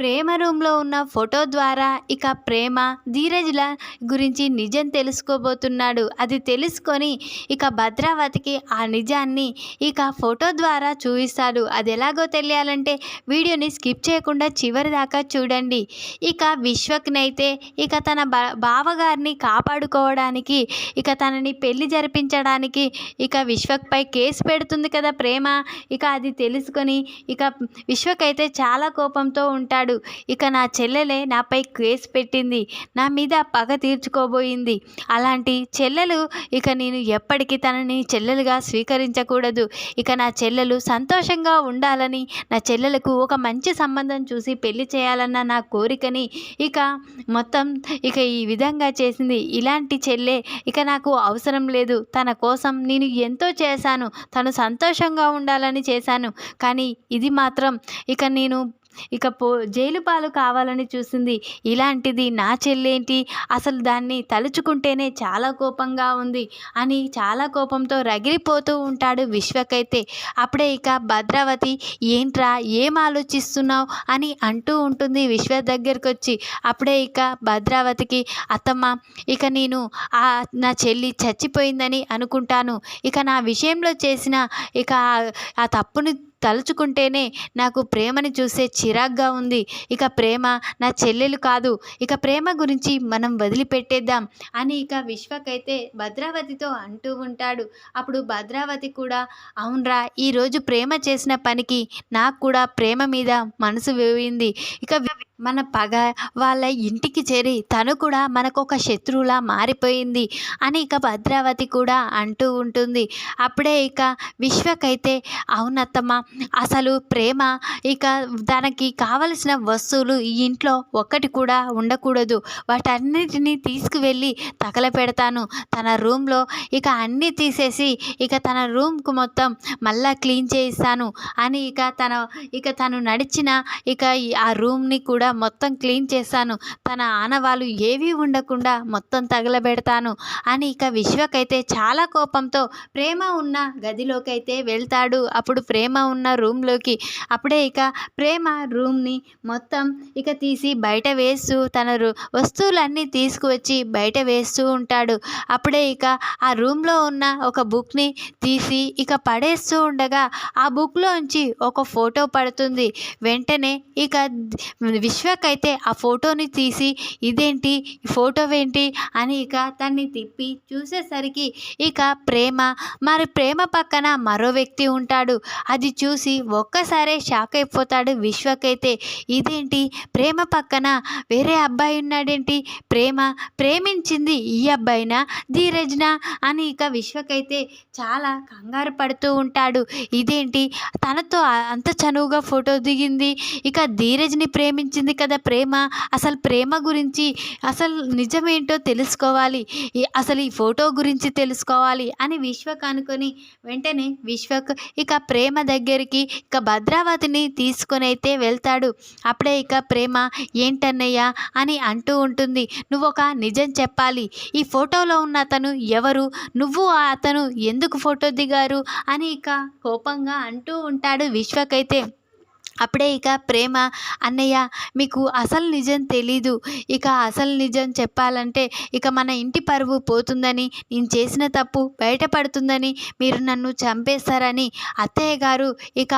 ప్రేమ రూమ్లో ఉన్న ఫోటో ద్వారా ఇక ప్రేమ ధీరజ్ల గురించి నిజం తెలుసుకోబోతున్నాడు. అది తెలుసుకొని ఇక భద్రావతికి ఆ నిజాన్ని ఇక ఫోటో ద్వారా చూపిస్తాడు. అది ఎలాగో తెలియాలంటే వీడియోని స్కిప్ చేయకుండా చివరి దాకా చూడండి. ఇక విశ్వక్నైతే ఇక తన బా బావగారిని కాపాడుకోవడానికి ఇక తనని పెళ్ళి జరిపించడానికి ఇక విశ్వక్పై కేసు పెడుతుంది కదా ప్రేమ. ఇక అది తెలుసుకొని ఇక విశ్వకైతే చాలా కోపంతో ఉంటాడు. ఇక నా చెల్లెలే నాపై కేసు పెట్టింది. నా మీద పగ తీర్చుకోబోయింది. అలాంటి చెల్లెలు ఇక నేను ఎప్పటికీ తనని చెల్లెలుగా స్వీకరించకూడదు. ఇక నా చెల్లెలు సంతోషంగా ఉండాలని నా చెల్లెలకు ఒక మంచి సంబంధం చూసి పెళ్ళి చేయాలన్న నా కోరికని ఇక మొత్తం ఇక ఈ విధంగా చేసింది. ఇలాంటి చెల్లె ఇక నాకు అవసరం లేదు. తన కోసం నేను ఎంతో చేశాను. తను సంతోషంగా ఉండాలని చేశాను. కానీ ఇది మాత్రం ఇక నేను ఇక పో జైలు పాలు కావాలని చూసింది. ఇలాంటిది నా చెల్లేంటి? అసలు దాన్ని తలుచుకుంటేనే చాలా కోపంగా ఉంది. అని చాలా కోపంతో రగిలిపోతూ ఉంటాడు విశ్వకైతే. అప్పుడే ఇక భద్రావతి ఏంట్రా ఏం ఆలోచిస్తున్నావు? అని అంటూ ఉంటుంది విశ్వ దగ్గరికి వచ్చి అప్పుడే ఇక భద్రావతికి అత్తమ్మ ఇక నేను ఆ నా చెల్లి చచ్చిపోయిందని అనుకుంటాను. ఇక నా విషయంలో చేసిన ఇక ఆ- తప్పుని తలుచుకుంటేనే నాకు ప్రేమని చూసే చిరాగ్గా ఉంది. ఇక ప్రేమ నా చెల్లెలు కాదు. ఇక ప్రేమ గురించి మనం వదిలిపెట్టేద్దాం అని ఇక విశ్వకైతే భద్రావతితో అంటూ ఉంటాడు. అప్పుడు భద్రావతి కూడా అవునరా ఈరోజు ప్రేమ చేసిన పనికి నాకు కూడా ప్రేమ మీద మనసు వేయింది ఇక మన పగ వాళ్ళ ఇంటికి చేరి తను కూడా మనకు ఒక శత్రువులా మారిపోయింది అని ఇక భద్రావతి కూడా అంటూ ఉంటుంది. అప్పుడే ఇక విశ్వకైతే అవునత్తమ్మ అసలు ప్రేమ ఇక తనకి కావలసిన వస్తువులు ఈ ఇంట్లో ఒక్కటి కూడా ఉండకూడదు. వాటన్నిటిని తీసుకువెళ్ళి తగలపెడతాను. తన రూమ్లో ఇక అన్నీ తీసేసి ఇక తన రూమ్కు మొత్తం మళ్ళా క్లీన్ చేయిస్తాను అని ఇక తన ఇక తను నడిచిన ఇక ఈ- ఆ రూమ్ని కూడా మొత్తం క్లీన్ చేస్తాను తన ఆనవాళ్ళు ఏవీ ఉండకుండా మొత్తం తగలబెడతాను అని ఇక విశ్వకైతే చాలా కోపంతో ప్రేమ ఉన్న గదిలోకైతే వెళ్తాడు. అప్పుడు ప్రేమ ఉన్న రూమ్లోకి అప్పుడే ఇక ప్రేమ రూమ్ని మొత్తం ఇక తీసి బయట వేస్తూ తన వస్తువులన్నీ తీసుకువచ్చి బయట వేస్తూ ఉంటాడు. అప్పుడే ఇక ఆ రూమ్లో ఉన్న ఒక బుక్ని తీసి ఇక పడేస్తూ ఉండగా ఆ బుక్లోంచి ఒక ఫోటో పడుతుంది. వెంటనే ఇక విశ్వ విశ్వకైతే ఆ ఫోటోని తీసి ఇదేంటి? ఈ ఫోటో ఏంటి అని ఇక తన్ని తిప్పి చూసేసరికి ఇక ప్రేమ మరి ప్రేమ పక్కన మరో వ్యక్తి ఉంటాడు. అది చూసి ఒక్కసారే షాక్ అయిపోతాడు విశ్వకైతే. ఇదేంటి? ప్రేమ పక్కన వేరే అబ్బాయి ఉన్నాడేంటి? ప్రేమ ప్రేమించింది ఈ అబ్బాయినా? ధీరజ్నా? అని ఇక విశ్వకైతే చాలా కంగారు పడుతూ ఉంటాడు. ఇదేంటి? తనతో అంత చనువుగా ఫోటో దిగింది? ఇక ధీరజ్ని ప్రేమించింది కదా ప్రేమ. అసలు ప్రేమ గురించి అసలు నిజమేంటో తెలుసుకోవాలి. అసలు ఈ ఫోటో గురించి తెలుసుకోవాలి అని విశ్వక్ అనుకొని వెంటనే విశ్వక్ ఇక ప్రేమ దగ్గరికి ఇక భద్రావతిని తీసుకొని అయితే వెళ్తాడు. అప్పుడే ఇక ప్రేమ ఏంటన్నయ్యా? అని అంటూ ఉంటుంది. నువ్వు ఒక నిజం చెప్పాలి. ఈ ఫోటోలో ఉన్న అతను ఎవరు? నువ్వు ఆ అతను ఎందుకు ఫోటో దిగారు? అని ఇక కోపంగా అంటూ ఉంటాడు విశ్వకైతే. అప్పుడే ఇక ప్రేమ అన్నయ్య మీకు అసలు నిజం తెలీదు. ఇక అసలు నిజం చెప్పాలంటే ఇక మన ఇంటి పరువు పోతుందని నేను చేసిన తప్పు బయటపడుతుందని మీరు నన్ను చంపేస్తారని అత్తయ్య గారు ఇక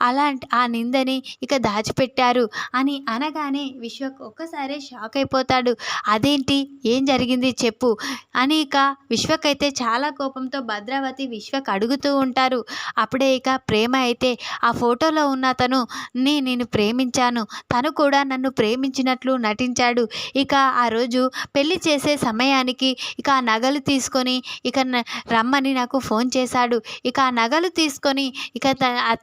అలాంటి ఆ నిందని ఇక దాచిపెట్టారు అని అనగానే విశ్వక్ ఒక్కసారే షాక్ అయిపోతాడు. అదేంటి? ఏం జరిగింది? చెప్పు అని ఇక విశ్వకైతే చాలా కోపంతో భద్రావతి విశ్వక్ అడుగుతూ ఉంటారు. అప్పుడే ఇక ప్రేమ అయితే ఆ ఫోటోలో ఉన్న అతను ని నేను ప్రేమించాను. తను కూడా నన్ను ప్రేమించినట్లు నటించాడు. ఇక ఆ రోజు పెళ్ళి చేసే సమయానికి ఇక ఆ నగలు తీసుకొని ఇక రమ్మని నాకు ఫోన్ చేశాడు. ఇక ఆ నగలు తీసుకొని ఇక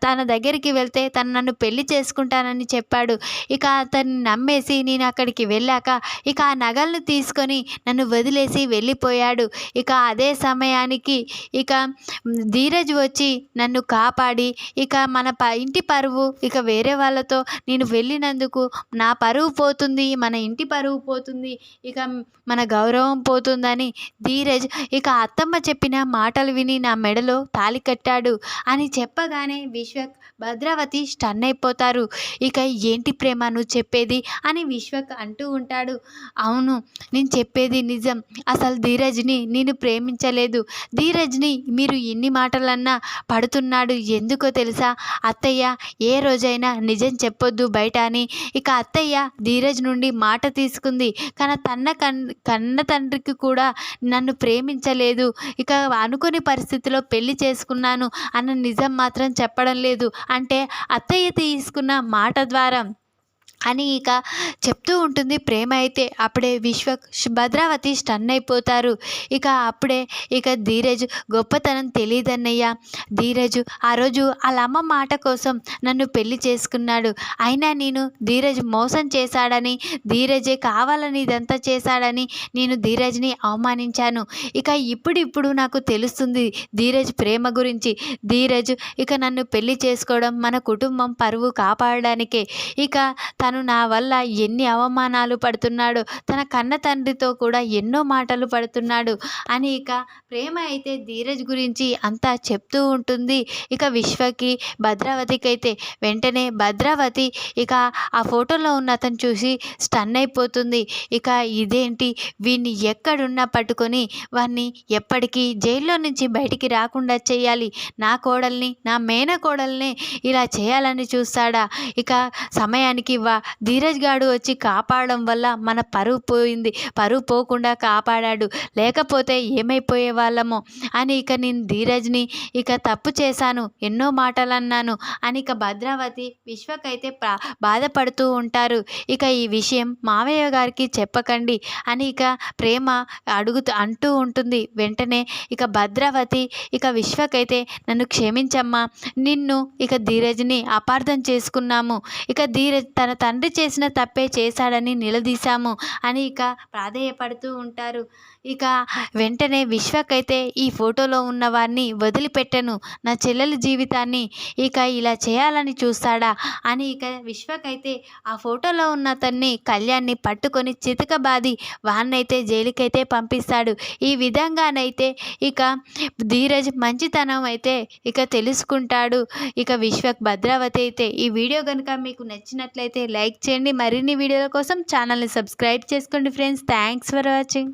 తన దగ్గరికి వెళ్తే తను నన్ను పెళ్ళి చేసుకుంటానని చెప్పాడు. ఇక అతన్ని నమ్మేసి నేను అక్కడికి వెళ్ళాక ఇక ఆ నగలను తీసుకొని నన్ను వదిలేసి వెళ్ళిపోయాడు. ఇక అదే సమయానికి ఇక ధీరజ్ వచ్చి నన్ను కాపాడి ఇక మన ప ఇంటి పరువు ఇక ఇక వేరే వాళ్ళతో నేను వెళ్ళినందుకు నా పరువు పోతుంది మన ఇంటి పరువు పోతుంది ఇక మన గౌరవం పోతుందని ధీరజ్ ఇక అత్తమ్మ చెప్పిన మాటలు విని నా మెడలో తాళి కట్టాడు అని చెప్పగానే విశ్వక్ భద్రావతి స్టన్ అయిపోతారు. ఇక ఏంటి ప్రేమ నువ్వు చెప్పేది అని విశ్వక్ అంటూ ఉంటాడు. అవును నేను చెప్పేది నిజం. అసలు ధీరజ్ని నేను ప్రేమించలేదు. ధీరజ్ని మీరు ఎన్ని మాటలన్నా పడుతున్నాడు ఎందుకో తెలుసా? అత్తయ్య ఏ రోజు అయినా నిజం చెప్పొద్దు బయట అని. ఇక అత్తయ్య ధీరజ్ నుండి మాట తీసుకుంది. కానీ తన్న కన్ కన్న తండ్రికి కూడా నన్ను ప్రేమించలేదు. ఇక అనుకోని పరిస్థితిలో పెళ్ళి చేసుకున్నాను అన్న నిజం మాత్రం చెప్పడం లేదు. అంటే అత్తయ్య తీసుకున్న మాట ద్వారా అని ఇక చెప్తూ ఉంటుంది ప్రేమ అయితే అప్పుడే విశ్వ భద్రావతి స్టన్ అయిపోతారు. ఇక అప్పుడే ఇక ధీరజ్ గొప్పతనం తెలియదన్నయ్య ధీరజ్ ఆ రోజు వాళ్ళ అమ్మ మాట కోసం నన్ను పెళ్ళి చేసుకున్నాడు. అయినా నేను ధీరజ్ మోసం చేశాడని ధీరజే కావాలని ఇదంతా చేశాడని నేను ధీరజ్ని అవమానించాను. ఇక ఇప్పుడిప్పుడు నాకు తెలుస్తుంది ధీరజ్ ప్రేమ గురించి. ధీరజ్ ఇక నన్ను పెళ్ళి చేసుకోవడం మన కుటుంబం పరువు కాపాడడానికే. ఇక తను నా వల్ల ఎన్ని అవమానాలు పడుతున్నాడు తన కన్న తండ్రితో కూడా ఎన్నో మాటలు పడుతున్నాడు అని ఇక ప్రేమ అయితే ధీరజ్ గురించి అంతా చెప్తూ ఉంటుంది. ఇక విశ్వకి భద్రావతికి అయితే వెంటనే భద్రావతి ఇక ఆ ఫోటోలో ఉన్న అతను చూసి స్టన్ అయిపోతుంది. ఇక ఇదేంటి? వీడిని ఎక్కడున్నా పట్టుకొని వాడిని ఎప్పటికీ జైల్లో నుంచి బయటికి రాకుండా చేయాలి. నా కోడల్ని నా మేన కోడల్ని ఇలా చేయాలని చూస్తాడా? ఇక సమయానికి వా ధీరజ్ గాడు వచ్చి కాపాడడం వల్ల మన పరువు పోయింది. పరువు పోకుండా కాపాడాడు. లేకపోతే ఏమైపోయే వాళ్ళమో? అని ఇక నేను ధీరజ్ని ఇక తప్పు చేశాను. ఎన్నో మాటలు అన్నాను అని ఇక భద్రావతి విశ్వకైతే ప్రా బాధపడుతూ ఉంటారు. ఇక ఈ విషయం మావయ్య గారికి చెప్పకండి. అని ఇక ప్రేమ అడుగుతూ అంటూ ఉంటుంది. వెంటనే ఇక భద్రావతి ఇక విశ్వకైతే నన్ను క్షమించమ్మా. నిన్ను ఇక ధీరజ్ని అపార్థం చేసుకున్నాము. ఇక ధీరజ్ తన తండ్రి చేసిన తప్పే చేశాడని నిలదీశాము అని ఇక ప్రాధేయపడుతూ ఉంటారు. ఇక వెంటనే విశ్వకైతే ఈ ఫోటోలో ఉన్న వారిని వదిలిపెట్టను. నా చెల్లెల జీవితాన్ని ఇక ఇలా చేయాలని చూస్తాడా అని ఇక విశ్వకైతే ఆ ఫోటోలో ఉన్న అతన్ని కళ్యాణ్ని పట్టుకొని చితకబాది వాన్నైతే జైలుకైతే పంపిస్తాడు. ఈ విధంగానైతే ఇక ధీరజ్ మంచితనం అయితే ఇక తెలుసుకుంటాడు. ఇక విశ్వక్ భద్రావతి అయితే ఈ వీడియో కనుక మీకు నచ్చినట్లయితే లైక్ చేయండి. మరిన్ని వీడియోల కోసం ఛానల్ని సబ్స్క్రైబ్ చేసుకోండి ఫ్రెండ్స్. Thanks for watching.